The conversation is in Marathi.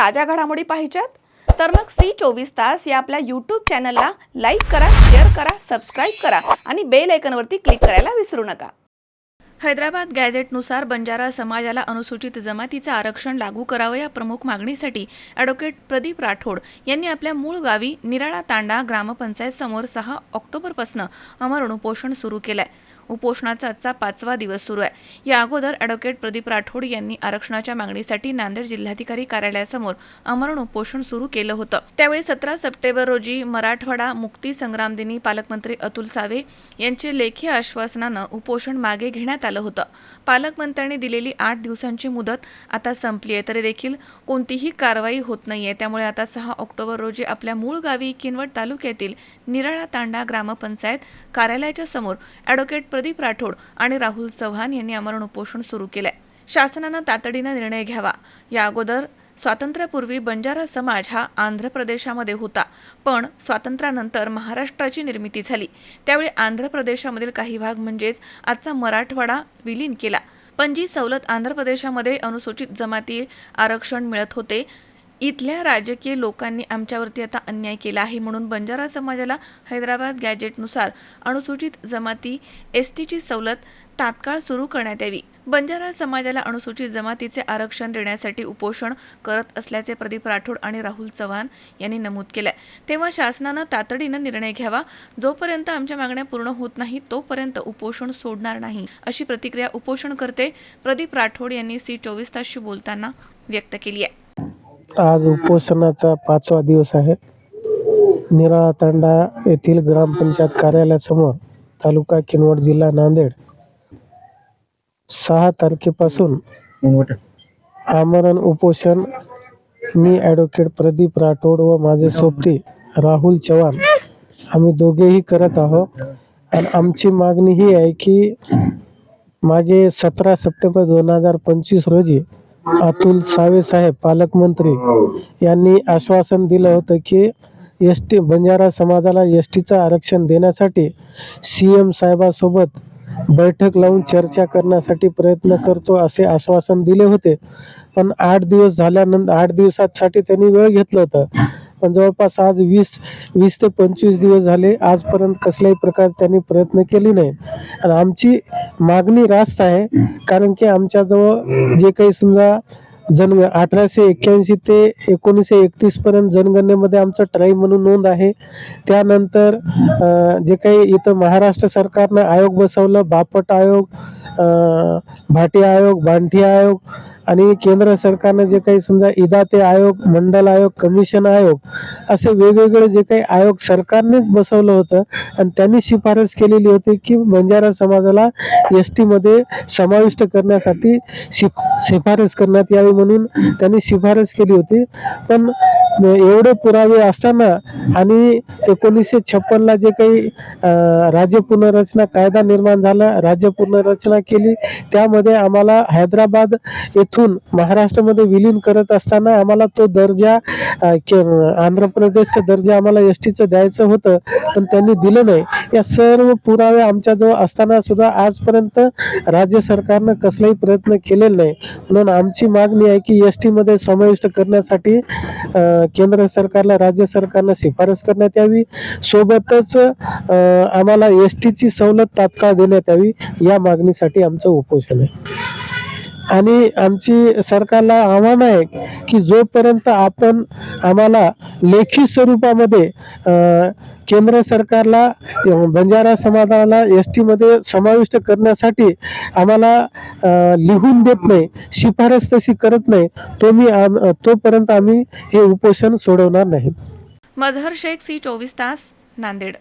ताज्या घडामोडी पाहिजेत? तर मग सी चोवीस तास या आपल्या यूट्यूब चॅनलला लाईक करा शेअर करा सबस्क्राईब करा आणि बेल आयकनवरती क्लिक करायला विसरू नका. हैदराबाद गॅझेटनुसार बंजारा समाजाला अनुसूचित जमातीचं आरक्षण लागू करावं या प्रमुख मागणीसाठी ॲडव्होकेट प्रदीप राठोड यांनी आपल्या मूळ गावी निराळा तांडा ग्रामपंचायत समोर सहा ऑक्टोबरपासून अमरण उपोषण सुरू आहे उपोषणाचा आजचा पाचवा दिवस सुरू आहे. या अगोदर अॅडव्होकेट प्रदीप राठोड यांनी आरक्षणाच्या मागणीसाठी नांदेड जिल्हाधिकारी कार्यालयासमोर अमरण उपोषण सुरू केलं होतं. त्यावेळी सतरा सप्टेंबर रोजी मराठवाडा मुक्ती संग्राम दिनी पालकमंत्री अतुल सावे यांचे लेखी आश्वासनानं उपोषण मागे घेण्यात आलं होतं. पालकमंत्र्यांनी दिलेली आठ दिवसांची मुदत आता संपली आहे. तरी देखील कोणतीही कारवाई होत नाहीये. त्यामुळे आता सहा ऑक्टोबर रोजी आपल्या मूळ गावी किनवट तालुक्यातील निराळा तांडा ग्रामपंचायत कार्यालयाच्या समोर अॅडव्होकेट प्रदीप राठोड आणि राहुल चव्हाण यांनी अमरण उपोषण सुरू केलंय. शासनानं तातडीनं निर्णय घ्यावा. या अगोदर स्वातंत्र्यापूर्वी बंजारा समाज हा आंध्र प्रदेशामध्ये होता पण स्वातंत्र्यानंतर महाराष्ट्राची निर्मिती झाली. त्यावेळी आंध्र प्रदेशामधील काही भाग म्हणजेच आजचा मराठवाडा विलीन केला. पण जी सवलत आंध्र प्रदेशामध्ये अनुसूचित जमाती आरक्षण मिळत होते इथल्या राजकीय लोकांनी आमच्यावरती आता अन्याय केला आहे म्हणून बंजारा समाजाला हैदराबाद गॅजेटनुसार अनुसूचित जमाती एस टीची सवलत तात्काळ सुरू करण्यात यावी. बंजारा समाजाला अनुसूचित जमातीचे आरक्षण देण्यासाठी उपोषण करत असल्याचे प्रदीप राठोड आणि राहुल चव्हाण यांनी नमूद केलंय. तेव्हा शासनानं तातडीनं निर्णय घ्यावा. जोपर्यंत आमच्या मागण्या पूर्ण होत नाही तोपर्यंत उपोषण सोडणार नाही अशी प्रतिक्रिया उपोषणकर्ते प्रदीप राठोड यांनी सी चोवीस तासशी बोलताना व्यक्त केली आहे. आज उपोषणाचा पाचवा दिवस आहे. निराळा तांडा येथील ग्रामपंचायत कार्यालयासमोर तालुका किनवट जिल्हा नांदेड. सहा तारखेपासून आमरण उपोषण मी ॲडव्होकेट प्रदीप राठोड व माझे सोबती राहुल चव्हाण. आम्ही दोघेही करत आहोत. आणि आमची मागणी ही आहे की मागे सतरा सप्टेंबर दोन हजार पंचवीस रोजी अतुल सावे साहेब पालकमंत्री. यांनी आश्वासन दिलं होतं की एस टी बंजारा समाजाला एस टीचं आरक्षण देण्यासाठी सी एम साहेबासोबत बैठक लावून चर्चा करण्यासाठी प्रयत्न करतो असे आश्वासन दिले होते. पण आठ दिवस झाल्यानंतर आठ दिवसासाठी त्यांनी वेळ घेतलं होतं. पण जवळपास आज वीस वीस ते पंचवीस दिवस झाले. आजपर्यंत कसल्याही प्रकारे त्यांनी प्रयत्न केले नाही. आणि आमची मागणी रास्त आहे. कारण की आमच्याजवळ जे काही समजा जन अठराशे एक्क्याऐंशी ते एकोणीसशे एकतीस पर्यंत जनगणनेमध्ये आमचं ट्राई म्हणून नोंद आहे. त्यानंतर जे काही इथं महाराष्ट्र सरकारनं आयोग बसवलं बापट आयोग भाटी आयोग बांठी आयोग आणि केंद्र सरकारनं जे काही समजा इदाते आयोग मंडल आयोग कमिशन आयोग असे वेगवेगळे जे काही आयोग सरकारनेच बसवलं होतं आणि त्यांनी शिफारस केलेली होती की बंजारा समाजाला एस टीमध्ये समाविष्ट करण्यासाठी शिफ शिफारस करण्यात यावी म्हणून त्यांनी शिफारस केली होती. पण एवढे पुरावे असताना आणि एकोणीसशे छप्पनला जे काही राज्य पुनर्रचना कायदा निर्माण झाला राज्य पुनर्रचना केली त्यामध्ये आम्हाला हैदराबाद येथून महाराष्ट्रामध्ये विलीन करत असताना आम्हाला तो दर्जा के- आंध्र प्रदेशचा दर्जा आम्हाला एस टीचं द्यायचं होतं पण त्यांनी दिलं नाही. या सर्व पुरावे आमच्याजवळ असताना सुद्धा आजपर्यंत राज्य सरकारनं कसलाही प्रयत्न केलेला नाही. म्हणून आमची मागणी आहे की एस टीमध्ये समाविष्ट करण्यासाठी केंद्र सरकारला राज्य सरकारला शिफारस करण्यात यावी. सोबतच आम्हाला एस टीची सवलत तात्काळ देण्यात यावी या मागणीसाठी आमचं उपोषण आहे. आणि आमची सरकारला आव्हान आहे की जोपर्यंत आपण आम्हाला लेखी स्वरूपामध्ये केंद्र सरकारला बंजारा समाजाला एस टीमध्ये समाविष्ट करण्यासाठी आम्हाला लिहून देत नाही शिफारस तशी करत नाही तो मी आम तोपर्यंत आम्ही हे उपोषण सोडवणार नाही. मजहर शेख सी चोवीस तास नांदेड.